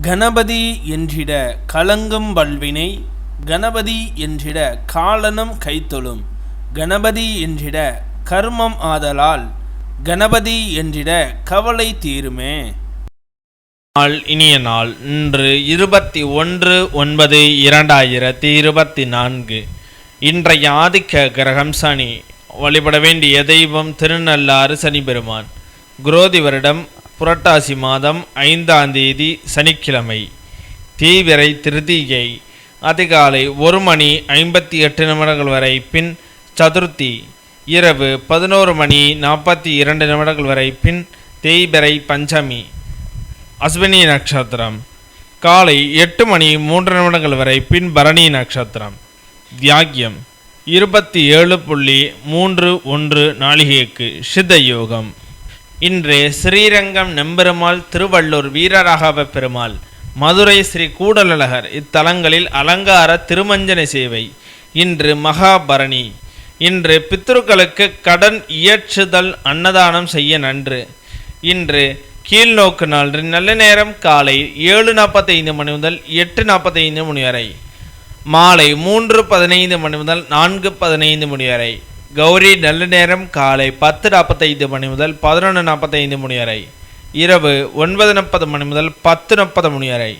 கணபதி என்றிட கலங்கும் வல்வினை கணபதி என்றிட காலனும் கைத்தொழும் கணபதி என்றிட கர்மம் ஆதலால் கணபதி என்றிட கவலை தீருமே. நாள் இனிய நாள் இன்று இருபத்தி ஒன்று ஒன்பது இரண்டாயிரத்தி இருபத்தி நான்கு. இன்றைய ஆதிக்க கிரகம் சனி. வழிபட வேண்டிய தெய்வம் திருநள்ளாறு சனி பெருமான் குரோதி வருடம் புரட்டாசி மாதம் ஐந்தாம் தேதி சனிக்கிழமை. தீவிரை திருதியை அதிகாலை ஒரு மணி ஐம்பத்தி எட்டு நிமிடங்கள் வரை பின் சதுர்த்தி. இரவு பதினோரு மணி நாற்பத்தி இரண்டு நிமிடங்கள் வரை பின் தேய்பிறை பஞ்சமி. அஸ்வினி நட்சத்திரம். காலை எட்டு மணி மூன்று நிமிடங்கள் வரை பின் பரணி நட்சத்திரம். தியாகியம் இருபத்தி ஏழு புள்ளி மூன்று ஒன்று நாளிகைக்கு சித்த யோகம். இன்று ஸ்ரீரங்கம் நெம்பெருமாள் திருவள்ளூர் வீரராகவ பெருமாள். மதுரை ஸ்ரீ கூடலழகர் இத்தலங்களில் அலங்கார திருமஞ்சன சேவை. இன்று மகாபரணி. இன்று பித்ருக்களுக்கு கடன் இயற்றுதல் அன்னதானம் செய்ய நன்று. இன்று கீழ்நோக்கு நாள் நல்ல நேரம் காலை ஏழு நாற்பத்தைந்து மணி முதல் எட்டு நாற்பத்தைந்து மணி வரை. மாலை மூன்று பதினைந்து மணி முதல் நான்கு பதினைந்து மணி வரை. கௌரி நல்ல நேரம். காலை பத்து நாற்பத்தைந்து மணி முதல் பதினொன்று நாற்பத்தைந்து மணி வரை. இரவு ஒன்பது முப்பது மணி முதல் பத்து முப்பது மணி வரை.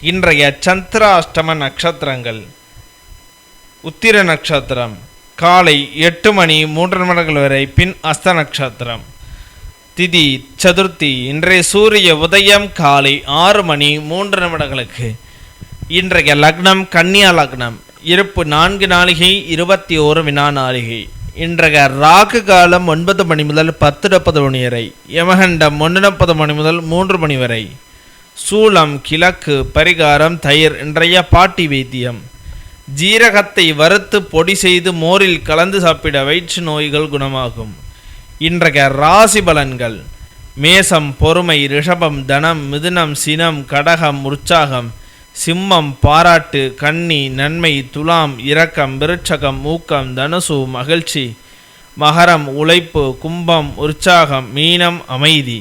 இன்றைய சந்திராஷ்டம நட்சத்திரங்கள். உத்திர நட்சத்திரம். காலை எட்டு மணி மூன்று நிமிடங்கள் வரை பின் அஸ்த நட்சத்திரம். திதி சதுர்த்தி. இன்றைய சூரிய உதயம் காலை ஆறு மணி மூன்று நிமிடங்களுக்கு. இன்றைய லக்னம் கன்னியா லக்னம். இருப்பு நான்கு நாளிகை இருபத்தி ஓரு வினா நாளிகை. இன்றைய ராகு காலம் ஒன்பது மணி முதல் பத்து முப்பது மணி வரை யமகண்டம் ஒன்று முப்பது மணி முதல் மூன்று மணி வரை. சூளம் கிழக்கு பரிகாரம் தயிர் இன்றைய பாட்டி வைத்தியம். ஜீரகத்தை வறுத்து பொடி செய்து மோரில் கலந்து சாப்பிட வயிற்று நோய்கள் குணமாகும். இன்றைய ராசி பலன்கள். மேசம் பொறுமை ரிஷபம் தனம் மிதுனம் சினம் கடகம் உற்சாகம் சிம்மம் பாராட்டு கன்னி நன்மை துலாம் இரக்கம் விருட்சகம் ஊக்கம் தனுசு மகிழ்ச்சி மகரம் உழைப்பு கும்பம் உற்சாகம் மீனம் அமைதி.